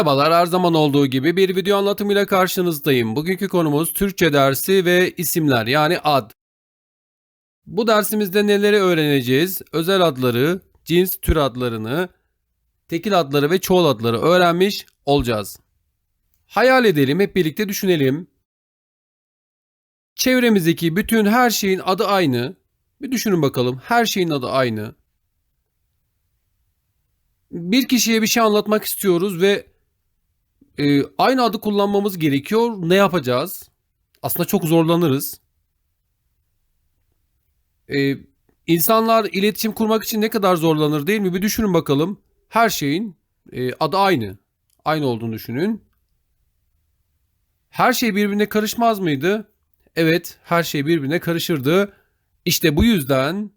Merhabalar, her zaman olduğu gibi bir video anlatımıyla karşınızdayım. Bugünkü konumuz Türkçe dersi ve isimler yani ad. Bu dersimizde neleri öğreneceğiz? Özel adları, cins tür adlarını, tekil adları ve çoğul adları öğrenmiş olacağız. Hayal edelim, hep birlikte düşünelim. Çevremizdeki bütün her şeyin adı aynı. Bir düşünün bakalım, her şeyin adı aynı. Bir kişiye bir şey anlatmak istiyoruz ve e, aynı adı kullanmamız gerekiyor. Ne yapacağız? Aslında çok zorlanırız. E, insanlar iletişim kurmak için ne kadar zorlanır değil mi? Bir düşünün bakalım. Her şeyin e, adı aynı. Aynı olduğunu düşünün. Her şey birbirine karışmaz mıydı? Evet, her şey birbirine karışırdı. İşte bu yüzden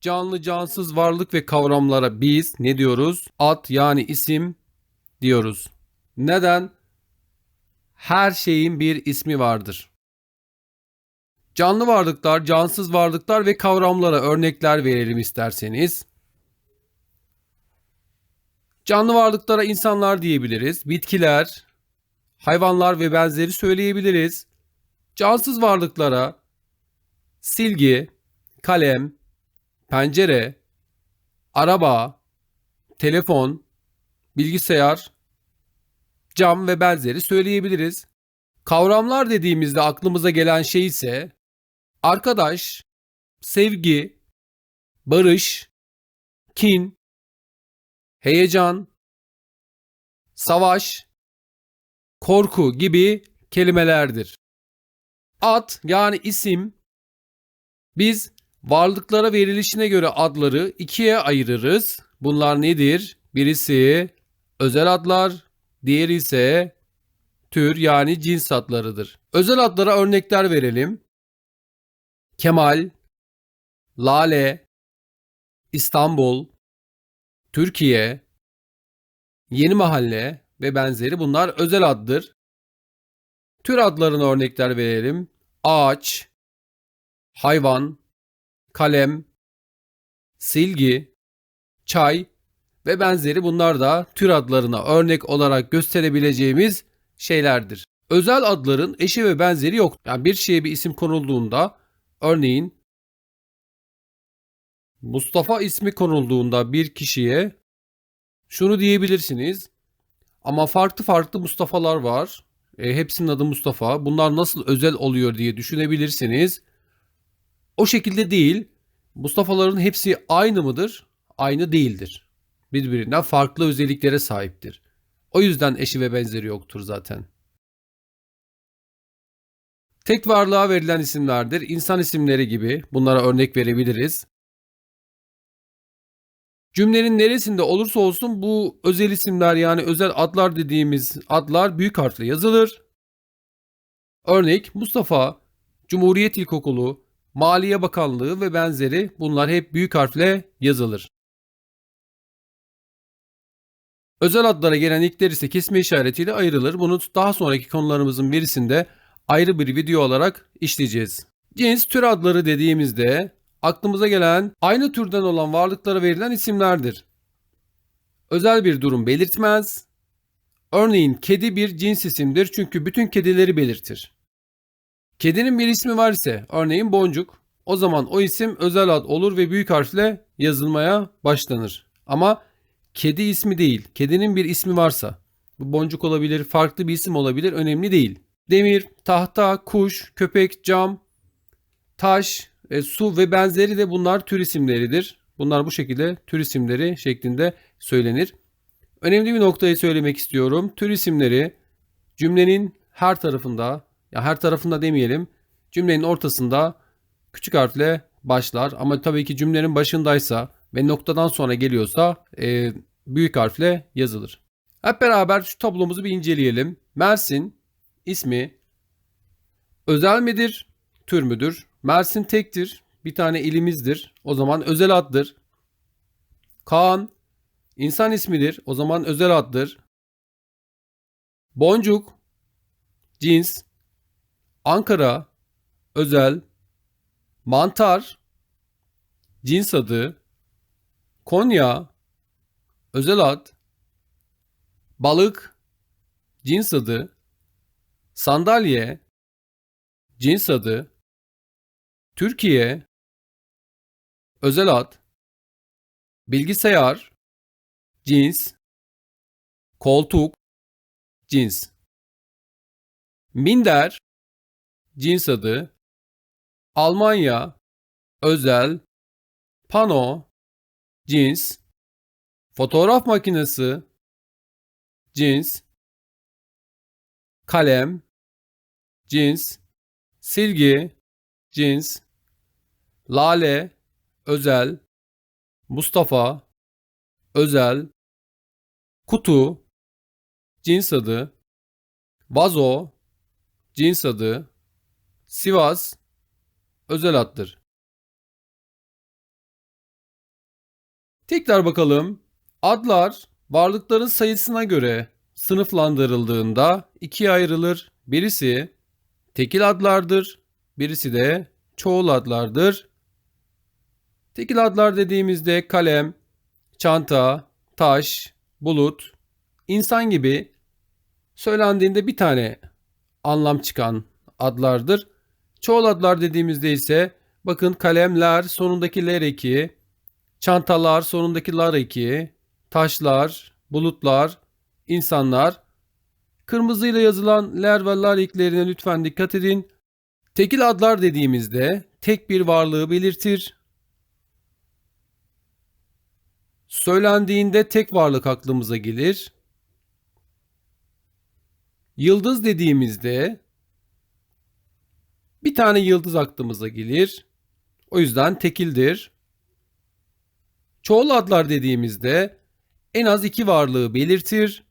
canlı cansız varlık ve kavramlara biz ne diyoruz? Ad yani isim diyoruz. Neden? Her şeyin bir ismi vardır. Canlı varlıklar, cansız varlıklar ve kavramlara örnekler verelim isterseniz. Canlı varlıklara insanlar diyebiliriz, bitkiler, hayvanlar ve benzeri söyleyebiliriz. Cansız varlıklara silgi, kalem, pencere, araba, telefon, bilgisayar, cam ve benzeri söyleyebiliriz. Kavramlar dediğimizde aklımıza gelen şey ise arkadaş, sevgi, barış, kin, heyecan, savaş, korku gibi kelimelerdir. Ad yani isim biz Varlıklara verilişine göre adları ikiye ayırırız. Bunlar nedir? Birisi özel adlar, diğeri ise tür yani cins adlarıdır. Özel adlara örnekler verelim. Kemal, Lale, İstanbul, Türkiye, Yeni Mahalle ve benzeri bunlar özel addır. Tür adlarına örnekler verelim. Ağaç, hayvan, kalem, silgi, çay ve benzeri bunlar da tür adlarına örnek olarak gösterebileceğimiz şeylerdir. Özel adların eşi ve benzeri yok. Yani bir şeye bir isim konulduğunda örneğin Mustafa ismi konulduğunda bir kişiye şunu diyebilirsiniz. Ama farklı farklı Mustafa'lar var. E, hepsinin adı Mustafa. Bunlar nasıl özel oluyor diye düşünebilirsiniz. O şekilde değil. Mustafa'ların hepsi aynı mıdır? Aynı değildir. Birbirinden farklı özelliklere sahiptir. O yüzden eşi ve benzeri yoktur zaten. Tek varlığa verilen isimlerdir. İnsan isimleri gibi bunlara örnek verebiliriz. Cümlenin neresinde olursa olsun bu özel isimler yani özel adlar dediğimiz adlar büyük harfle yazılır. Örnek Mustafa, Cumhuriyet İlkokulu, Maliye Bakanlığı ve benzeri bunlar hep büyük harfle yazılır. Özel adlara gelen ilkler ise kesme işaretiyle ayrılır. Bunu daha sonraki konularımızın birisinde ayrı bir video olarak işleyeceğiz. Cins tür adları dediğimizde aklımıza gelen aynı türden olan varlıklara verilen isimlerdir. Özel bir durum belirtmez. Örneğin kedi bir cins isimdir çünkü bütün kedileri belirtir. Kedinin bir ismi var ise örneğin boncuk o zaman o isim özel ad olur ve büyük harfle yazılmaya başlanır. Ama kedi ismi değil. Kedinin bir ismi varsa bu boncuk olabilir, farklı bir isim olabilir, önemli değil. Demir, tahta, kuş, köpek, cam, taş, e, su ve benzeri de bunlar tür isimleridir. Bunlar bu şekilde tür isimleri şeklinde söylenir. Önemli bir noktayı söylemek istiyorum. Tür isimleri cümlenin her tarafında ya her tarafında demeyelim. Cümlenin ortasında küçük harfle başlar ama tabii ki cümlenin başındaysa ve noktadan sonra geliyorsa e, büyük harfle yazılır. Hep beraber şu tablomuzu bir inceleyelim. Mersin ismi özel midir, tür müdür? Mersin tektir, bir tane ilimizdir. O zaman özel addır. Kaan insan ismidir. O zaman özel addır. Boncuk cins Ankara, özel, mantar, cins adı, Konya, özel ad, balık, cins adı, sandalye, cins adı, Türkiye, özel ad, bilgisayar, cins, koltuk, cins, minder, cins adı, Almanya, özel, pano, cins, fotoğraf makinesi, cins, kalem, cins, silgi, cins, lale, özel, Mustafa, özel, kutu, cins adı, vazo, cins adı, Sivas, özel addır. Tekrar bakalım. Adlar varlıkların sayısına göre sınıflandırıldığında ikiye ayrılır. Birisi tekil adlardır, birisi de çoğul adlardır. Tekil adlar dediğimizde kalem, çanta, taş, bulut, insan gibi söylendiğinde bir tane anlam çıkan adlardır. Çoğul adlar dediğimizde ise bakın kalemler sonundaki ler eki, çantalar sonundaki lar eki, taşlar, bulutlar, insanlar. Kırmızıyla yazılan ler ve lar eklerine lütfen dikkat edin. Tekil adlar dediğimizde tek bir varlığı belirtir. Söylendiğinde tek varlık aklımıza gelir. Yıldız dediğimizde bir tane yıldız aklımıza gelir. O yüzden tekildir. Çoğul adlar dediğimizde en az iki varlığı belirtir.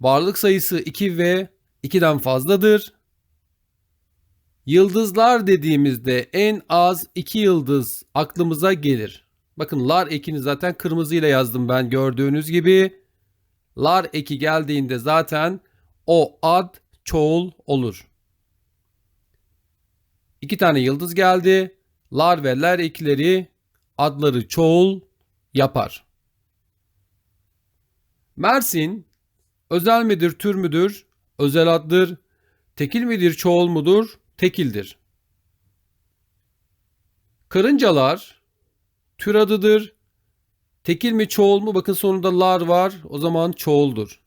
Varlık sayısı 2 ve 2'den fazladır. Yıldızlar dediğimizde en az 2 yıldız aklımıza gelir. Bakın lar ekini zaten kırmızıyla yazdım ben gördüğünüz gibi. Lar eki geldiğinde zaten o ad çoğul olur. İki tane yıldız geldi. Lar ve ler ekleri adları çoğul yapar. Mersin özel midir, tür müdür? Özel addır. Tekil midir, çoğul mudur? Tekildir. Karıncalar tür adıdır. Tekil mi, çoğul mu? Bakın sonunda lar var. O zaman çoğuldur.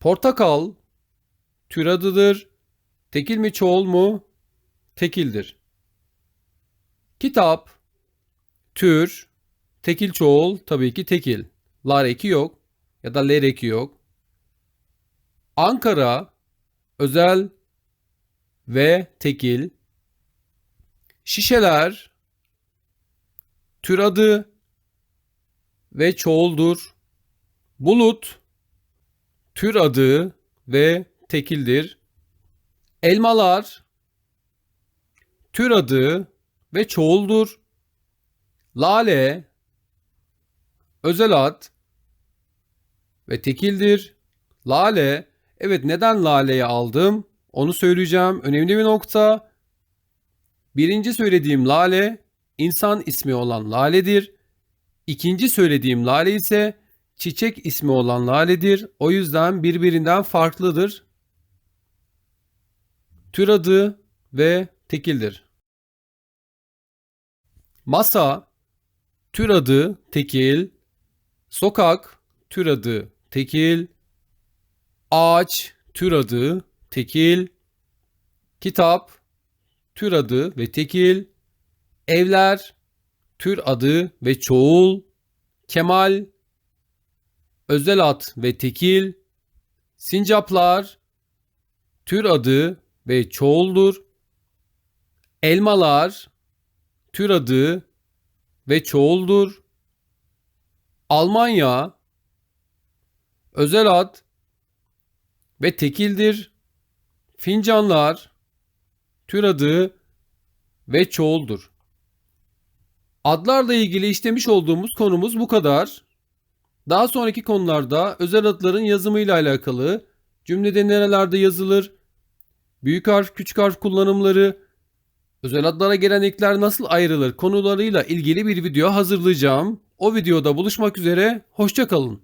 Portakal tür adıdır. Tekil mi, çoğul mu? Tekildir. Kitap tür tekil çoğul tabii ki tekil. Lar eki yok ya da ler eki yok. Ankara özel ve tekil. Şişeler tür adı ve çoğuldur. Bulut tür adı ve tekildir. Elmalar tür adı ve çoğuldur. Lale özel ad ve tekildir. Lale evet neden laleyi aldım onu söyleyeceğim. Önemli bir nokta. Birinci söylediğim lale insan ismi olan laledir. İkinci söylediğim lale ise çiçek ismi olan laledir. O yüzden birbirinden farklıdır. Tür adı ve tekildir. Masa, tür adı tekil. Sokak, tür adı tekil. Ağaç, tür adı tekil. Kitap, tür adı ve tekil. Evler, tür adı ve çoğul. Kemal, özel ad ve tekil. Sincaplar, tür adı ve çoğuldur. Elmalar, tür adı ve çoğuldur. Almanya özel ad ve tekildir. Fincanlar tür adı ve çoğuldur. Adlarla ilgili işlemiş olduğumuz konumuz bu kadar. Daha sonraki konularda özel adların yazımıyla alakalı, cümlede nerelerde yazılır, büyük harf, küçük harf kullanımları, Özel adlara gelen ekler nasıl ayrılır konularıyla ilgili bir video hazırlayacağım. O videoda buluşmak üzere, hoşçakalın.